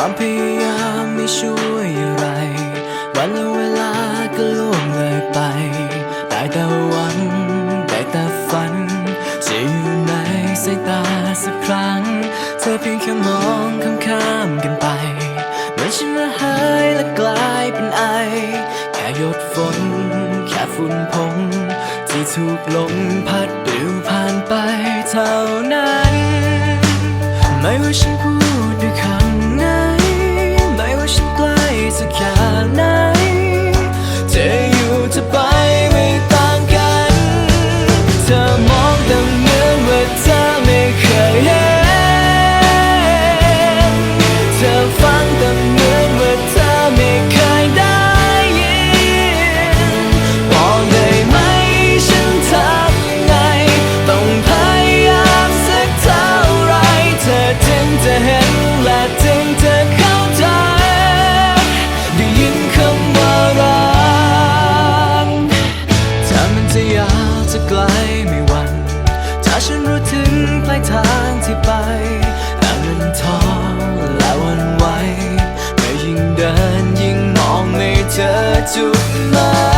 ความพยายามไม่ช่วยอะไร วันและเวลาก็ล่วงเลยไป ได้แต่หวังได้แต่ฝัน จะอยู่ในสายตาสักครั้ง เธอเพียงแค่มองข้ามๆกันไปเมือนฉันละหายและกลายเป็นไอ แค่หยดฝน แค่ฝุ่นพงที่ถูกลมพัดปลิวผ่านไปเท่านั้น ไม่ว่าฉัน ฉันรู้ถึงปลายทางที่ไปแต่เงินท้อและวันไหวแต่ยิ่งเดินยิ่งมองไม่เจอจุดหมาย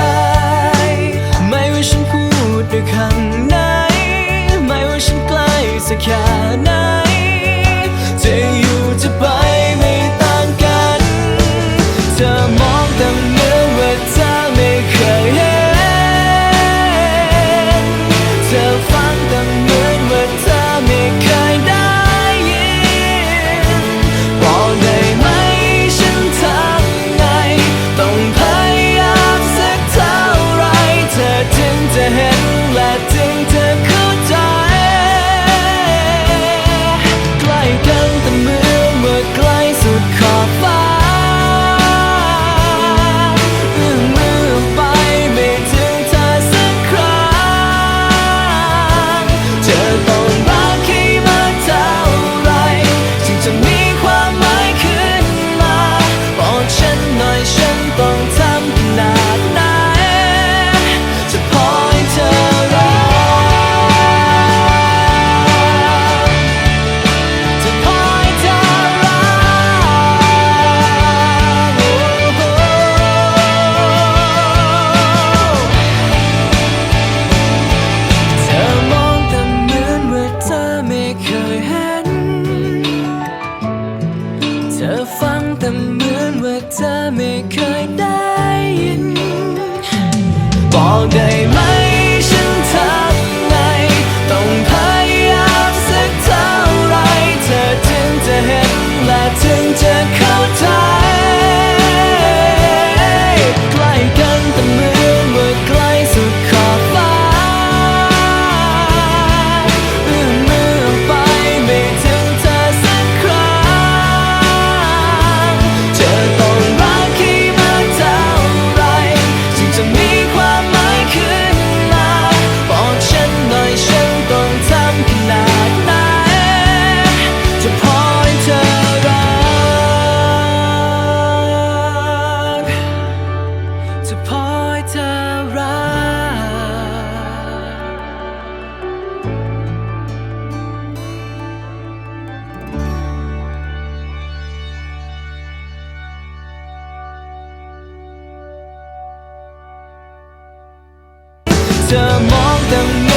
all day 着梦等你。